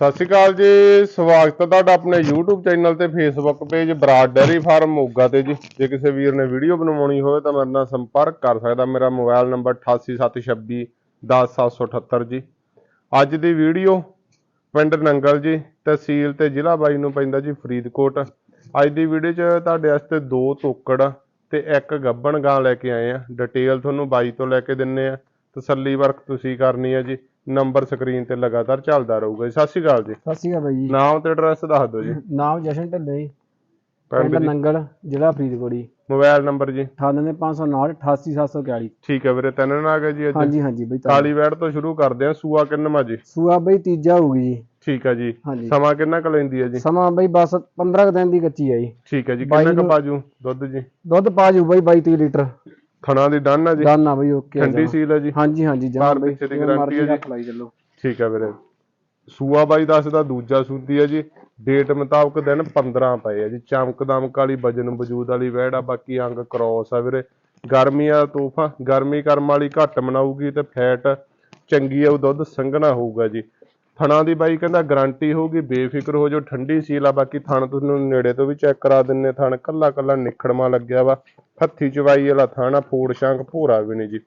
ਸਤਿ ਸ਼੍ਰੀ ਅਕਾਲ ਜੀ, ਸਵਾਗਤ ਹੈ ਤੁਹਾਡਾ ਆਪਣੇ YouTube ਚੈਨਲ ਤੇ Facebook page Brar dairy farm Moga ਤੇ ਜੀ। ਜੇ ਕਿਸੇ ਵੀਰ ਨੇ ਵੀਡੀਓ ਬਣਵਾਉਣੀ ਹੋਵੇ ਤਾਂ ਮੇਰੇ ਨਾਲ ਸੰਪਰਕ ਕਰ ਸਕਦਾ। ਮੇਰਾ ਮੋਬਾਈਲ ਨੰਬਰ 8876 10778 ਜੀ। ਅੱਜ ਦੀ ਵੀਡੀਓ ਪਿੰਡ ਨੰਗਲ ਜੀ, ਤਹਿਸੀਲ ਤੇ ਜ਼ਿਲ੍ਹਾ ਬਾਈ ਨੂੰ ਪੈਂਦਾ ਜੀ ਫਰੀਦਕੋਟ। ਅੱਜ ਦੀ ਵੀਡੀਓ 'ਚ ਤੁਹਾਡੇ ਵਾਸਤੇ ਦੋ ਤੋਕੜ ਤੇ ਇੱਕ ਗੱਬਣ ਗਾਂ ਲੈ ਕੇ ਆਏ ਆ। ਡਿਟੇਲ ਤੁਹਾਨੂੰ ਬਾਈ ਤੋਂ ਲੈ ਕੇ ਦਿੰਨੇ ਆ। ਤਸੱਲੀ ਵਰਕ ਤੁਸੀਂ ਕਰਨੀ ਹੈ ਜੀ। ਨੰਬਰ ਸਕਰੀਨ ਤੇ ਲਗਾਤਾਰ ਚੱਲਦਾ ਰਹੂਗਾ ਜੀ। ਸਤਿ ਸ਼੍ਰੀ ਅਕਾਲ ਜੀ। ਸਤਿ ਸ਼੍ਰੀ ਅਕਾਲ ਬਾਈ ਜੀ। ਨਾਮ ਤੇ ਐਡਰੈਸ ਦੱਸ ਦਿਓ ਜੀ। ਨਾਮ ਜਸ਼ਨ ਢੱਲੇ ਜੀ, ਪਿੰਡ ਪਿੰਡ ਨੰਗਲ ਜ਼ਿਲ੍ਹਾ ਫਰੀਦਕੋਟ ਜੀ। ਮੋਬਾਈਲ ਨੰਬਰ ਜੀ। 98509 88741 ਠੀਕ ਹੈ ਵੀਰੇ ਤਿੰਨ ਆ ਗਏ ਜੀ ਅੱਜ ਹਾਂਜੀ ਹਾਂਜੀ ਬਈ ਤਾਂ ਕਾਲੀ ਵੈੜ ਤੋਂ ਸ਼ੁਰੂ ਕਰਦੇ ਆ ਸੂਆ ਕਿੰਨਵਾਂ ਜੀ? ਸੂਆ ਬਈ ਤੀਜਾ ਹੋਊਗੀ ਜੀ। ਠੀਕ ਹੈ ਜੀ। ਸਮਾਂ ਕਿੰਨਾ ਕੁ ਲੈਂਦੀ ਹੈ ਜੀ? ਸਮਾਂ ਬਈ ਬਸ 15 ਕੁ ਦਿਨ ਦੀ ਕੱਚੀ ਆ ਜੀ। ਠੀਕ ਹੈ ਜੀ ਕਿੰਨਾ ਕੁ ਬਾਜੂ ਦੁੱਧ ਜੀ? ਦੁੱਧ ਪਾ ਜੂ ਬਈ 22 ਲੀਟਰ। ਥਣਾ ਦੀ ਡਨ ਹੈ ਜੀ? ਦਾਨਾ ਬਈ ਓਕੇ ਠੰਡੀ ਸੀਲ ਹੈ ਜੀ? ਹਾਂਜੀ ਹਾਂਜੀ ਜਮਾ ਬਈ ਪਿੱਛੇ ਦੀ ਮਰਜ਼ੀ ਹੈ ਜੀ। ਰੱਖ ਲਈ ਚੱਲੋ। ਠੀਕ ਹੈ ਵੀਰੇ। ਸੂਆ ਬਾਈ ਦੱਸਦਾ ਦੂਜਾ ਸੂਦੀ ਹੈ ਜੀ। ਡੇਟ ਮੁਤਾਬਕ ਦਿਨ 15 ਪਏ ਆ ਜੀ। ਚਮਕ ਦਮਕ ਵਾਲੀ ਵਜਨ ਵਜੂਦ ਵਾਲੀ ਵੈੜ ਆ। ਬਾਕੀ ਅੰਗ ਕ੍ਰੋਸ ਆ ਵੀਰੇ। ਗਰਮੀ ਆ ਤੋਹਫਾ। ਗਰਮੀ ਕਰਮ ਵਾਲੀ ਘੱਟ ਮਨਾਊਗੀ ਤੇ ਫੈਟ ਚੰਗੀ ਆ ਉਹ ਦੁੱਧ ਸੰਘਣਾ ਹੋਊਗਾ ਜੀ। ਥਣਾ ਦੀ ਬਾਈ ਕਹਿੰਦਾ ਗਾਰੰਟੀ ਹੋਊਗੀ ਬੇਫਿਕਰ ਹੋ ਜਾਓ। ਠੰਡੀ ਸੀਲ ਆ। ਬਾਕੀ ਥਣ ਤੁਹਾਨੂੰ ਨੇੜੇ ਤੋਂ ਵੀ ਚੈੱਕ ਕਰਾ ਦਿੰਨੇ ਥਣ ਕੱਲਾ ਕੱਲਾ ਨਿਖੜਮਾ ਲੱਗਿਆ ਵਾ। ਹੱਥੀ ਚਵਾਈ ਵਾਲਾ ਥਣ ਫੋੜ ਸ਼ੰਕ ਭੋਰਾ ਵੀ ਨਹੀਂ ਜੀ।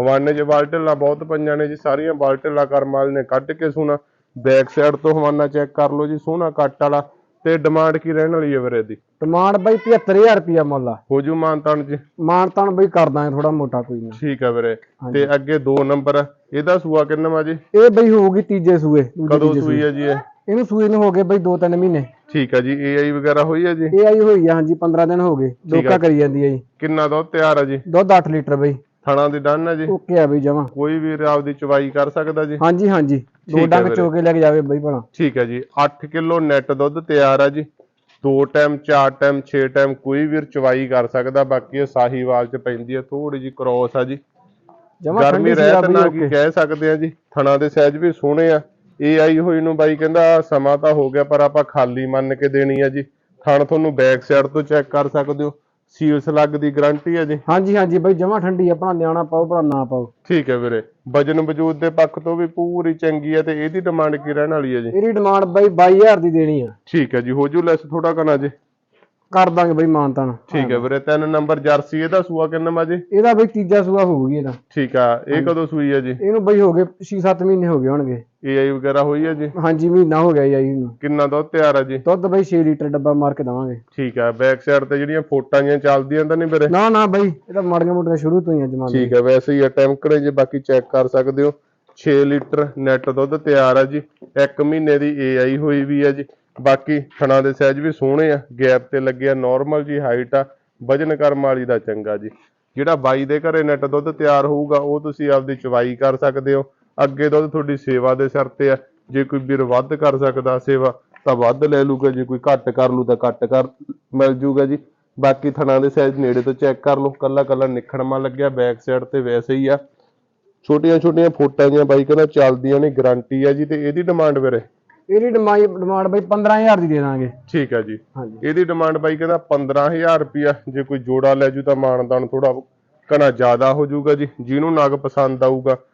ਹਵਾਨੇ 'ਚ ਬਾਲਟੇਲਾਂ ਬਹੁਤ ਪਈਆਂ ਨੇ ਜੀ ਸਾਰੀਆਂ ਬਾਲਟੇਲਾਂ ਕਰਮ ਵਾਲੇ ਨੇ ਕੱਢ ਕੇ ਸੋਨਾ ਬੈਕ ਸਾਈਡ ਤੋਂ ਹਵਾਨਾ ਚੈੱਕ ਕਰ ਲਓ ਜੀ ਸੋਹਣਾ ਕੱਟ ਵਾਲਾ ਤੇ ਡਿਮਾਂਡ ਕੀ ਰਹਿਣ ਵਾਲੀ ਹੈ ਵੀਰੇ ਦੀ ਡਿਮਾਂਡ ਬਈ 75000 ਰੁਪਿਆ ਮੁੱਲ ਆ। ਹੋ ਜੂ ਮਾਨਤਾਨ ਜੀ। ਮਾਨ ਤਾਨ ਬਈ ਕਰ ਦਾਂਗੇ ਥੋੜਾ ਮੋਟਾ ਕੋਈ ਨਾ। ਠੀਕ ਹੈ ਵੀਰੇ। ਤੇ ਅੱਗੇ ਦੋ ਨੰਬਰ ਆ। ਇਹਦਾ ਸੂਆ ਕਿੰਨਾ ਜੀ? ਇਹ ਬਈ ਹੋਊਗੀ ਤੀਜੇ ਸੂਏ ਕਦੋਂ ਸੂਈ ਹੈ ਜੀ ਇਹ? ਇਹਨੂੰ ਸੂਏ ਨੂੰ ਹੋ ਗਏ ਬਈ 2-3 ਮਹੀਨੇ। ਠੀਕ ਹੈ ਜੀ ਏਆਈ ਵਗੈਰਾ ਹੋਈ ਹੈ ਜੀ? ਇਹ ਆਈ ਹੋਈ ਆ ਹਾਂਜੀ 15 ਦਿਨ ਹੋ ਗਏ। ਡੋਕਾ ਕਰੀ ਜਾਂਦੀ ਆ ਜੀ। ਕਿੰਨਾ ਦੁੱਧ ਤਿਆਰ ਹੈ ਜੀ? ਦੁੱਧ 8 ਲੀਟਰ ਬਈ। ਥਣਾ ਦੀ ਡਨ ਹੈ ਜੀ? ਓਕੇ ਆ ਬਈ ਜਮਾ। ਕੋਈ ਵੀ ਆਪਦੀ ਚਵਾਈ ਕਰ ਸਕਦਾ ਜੀ? ਹਾਂਜੀ ਹਾਂਜੀ। ਦੋ ਡੰਗ ਵੀਰੇ। ਚੋ ਕੇ ਲੈ ਕੇ ਜਾਵੇ ਬਈ ਭਲਾ। ਠੀਕ ਹੈ ਜੀ। 8 ਕਿਲੋ ਨੈਟ ਦੁੱਧ ਤਿਆਰ ਆ ਜੀ। ਦੋ ਟਾਈਮ ਚਾਰ ਟਾਈਮ 6 ਟਾਈਮ ਕੋਈ ਵੀਰ ਚਵਾਈ ਕਰ ਸਕਦਾ ਬਾਕੀ ਇਹ ਸਾਹੀਵਾਲ ਚ ਪੈਂਦੀ ਹੈ ਥੋੜੀ ਜੀ ਕ੍ਰੋਸ ਆ ਜੀ। ਜਮਾ ਗਰਮੀ ਰਹਿਤ ਸੀਰਾ ਨਾ ਬਈ ਕੀ ਕਹਿ ਸਕਦੇ ਆ ਜੀ। ਥਣਾ ਦੇ ਸਾਈਜ਼ ਵੀ ਸੋਹਣੇ ਆ। ਇਹ ਆਈ ਹੋਈ ਨੂੰ ਬਾਈ ਕਹਿੰਦਾ ਸਮਾਂ ਤਾਂ ਹੋ ਗਿਆ ਪਰ ਆਪਾਂ ਖਾਲੀ ਮੰਨ ਕੇ ਦੇਣੀ ਆ ਜੀ। ਥਣ ਤੁਹਾਨੂੰ ਬੈਕ ਸਾਈਡ ਤੋਂ ਚੈੱਕ ਕਰ ਸਕਦੇ ਹੋ। ਸੀਲ ਸਲੱਗ ਦੀ ਗਾਰੰਟੀ ਹੈ ਜੀ। ਹਾਂਜੀ ਹਾਂਜੀ ਬਈ ਜਮਾ ਠੰਡੀ ਆਪਣਾ ਨਿਆਣਾ ਪਾਓ ਭਲਾ ਨਾ ਪਾਓ। ਠੀਕ ਹੈ ਵੀਰੇ। ਵਜਨ ਵਜੂਦ ਦੇ ਪੱਖ ਤੋਂ ਵੀ ਪੂਰੀ ਚੰਗੀ ਹੈ ਤੇ ਇਹਦੀ ਡਿਮਾਂਡ ਕੀ ਰਹਿਣ ਵਾਲੀ ਹੈ ਜੀ? ਇਹਦੀ ਡਿਮਾਂਡ ਬਈ 22000 ਦੀ ਦੇਣੀ ਆ। ਠੀਕ ਹੈ ਜੀ ਹੋ ਜੂ ਲੈਸ ਥੋੜਾ ਕਨਾ ਜੀ। ਕਰ ਦਾਂਗੇ ਬਈ ਮਾਨਤਾਨ। ਠੀਕ ਹੈ ਵੀਰੇ ਤਿੰਨ ਨੰਬਰ ਜਰਸੀ ਇਹਦਾ ਸੂਆ ਕਿੰਨਾ ਮਾ ਜੀ? ਇਹਦਾ ਬਈ ਤੀਜਾ ਸੂਆ ਹੋਊਗੀ ਇਹਦਾ। ਠੀਕ ਆ ਇਹ ਕਦੋਂ ਸੂਈ ਹੈ ਜੀ? ਇਹਨੂੰ ਬਈ ਹੋ ਗਏ 6-7 ਮਹੀਨੇ ਹੋ ਗਏ ਹੋਣਗੇ। ਏਆਈ ਵਗੈਰਾ ਹੋਈ ਹੈ ਜੀ? ਹਾਂਜੀ ਮਹੀਨਾ ਹੋ ਗਿਆ ਜੀ ਨੂੰ। ਕਿੰਨਾ ਦੁੱਧ ਤਿਆਰ ਹੈ ਜੀ? ਦੁੱਧ ਬਈ 6 ਲੀਟਰ ਡੱਬਾ ਮਾਰ ਕੇ ਦਵਾਂਗੇ। ਠੀਕ ਆ ਬੈਕ ਸਾਈਡ ਤੇ ਜਿਹੜੀਆਂ ਫੋਟਾਂ ਜੀਆਂ ਚੱਲਦੀਆਂ ਤਾਂ ਨਹੀਂ ਵੀਰੇ? ਨਾ ਨਾ ਬਈ ਇਹ ਤਾਂ ਮਾੜੀਆਂ ਮੋਟੀਆਂ ਸ਼ੁਰੂ ਤੋਂ ਹੀ ਆ ਜਮਾਂ ਠੀਕ ਹੈ ਵੈਸੇ ਹੀ ਆ ਟੈਂਕਰੇ ਜੇ ਬਾਕੀ ਚੈੱਕ ਕਰ ਸਕਦੇ ਹੋ। 6 ਲੀਟਰ ਨੈਟ ਦੁੱਧ ਤਿਆਰ ਆ ਜੀ। 1 ਮਹੀਨੇ ਦੀ ਏਆਈ ਹੋਈ ਵੀ ਆ ਜੀ। ਬਾਕੀ ਥਣਾ ਦੇ ਸਾਈਜ਼ ਵੀ ਸੋਹਣੇ ਆ। ਗੈਪ ਤੇ ਲੱਗਿਆ ਨਾਰਮਲ ਜੀ ਹਾਈਟ ਆ। ਵਜਨ ਕਰਮ ਵਾਲੀ ਦਾ ਚੰਗਾ ਜੀ। ਜਿਹੜਾ ਬਾਈ ਦੇ ਘਰੇ ਨੈਟ ਦੁੱਧ ਤਿਆਰ ਹੋਊਗਾ ਉਹ ਤੁਸੀਂ ਆਪਦੀ ਚਵਾਈ ਕਰ ਸਕਦੇ ਹੋ। ਅੱਗੇ ਦੁੱਧ ਤੁਹਾਡੀ ਸੇਵਾ ਦੇ ਸਿਰ ਤੇ ਆ। ਜੇ ਕੋਈ ਵੀਰ ਵੱਧ ਕਰ ਸਕਦਾ ਸੇਵਾ ਤਾਂ ਵੱਧ ਲੈ ਲੂਗਾ। ਜੇ ਕੋਈ ਘੱਟ ਕਰ ਲੂ ਤਾਂ ਘੱਟ ਕਰ ਮਿਲ ਜੂਗਾ ਜੀ। ਬਾਕੀ ਥਣਾ ਦੇ ਸਾਈਜ਼ ਨੇੜੇ ਤੋਂ ਚੈੱਕ ਕਰ ਲਓ। ਕੱਲਾ ਕੱਲਾ ਨਿਖੜਮਾ ਲੱਗਿਆ ਬੈਕ ਸਾਈਡ ਤੇ ਵੈਸੇ ਹੀ ਆ। ਛੋਟੀਆਂ ਛੋਟੀਆਂ ਫੋਟਾਂ ਦੀਆਂ ਬਾਈ ਕਹਿੰਦਾ ਚੱਲਦੀਆਂ ਨੇ ਗਾਰੰਟੀ ਆ ਜੀ। ਤੇ ਇਹਦੀ ਡਿਮਾਂਡ ਵੀਰੇ? ਇਹਦੀ ਡਿਮਾਂਡ ਬਈ 15000 ਦੀ ਦੇ ਦਾਂਗੇ। ਠੀਕ ਆ ਜੀ। ਇਹਦੀ ਡਿਮਾਂਡ ਬਾਈ ਕਹਿੰਦਾ 15000 ਰੁਪਿਆ ਜੇ ਕੋਈ ਜੋੜਾ ਲੈ ਜੂ ਤਾਂ ਮਾਨਦਾਨ ਥੋੜਾ ਕਣਾ ਜ਼ਿਆਦਾ ਹੋ ਜਾਊਗਾ ਜੀ। ਜਿਹਨੂੰ ਨਗ ਪਸੰਦ ਆਊਗਾ।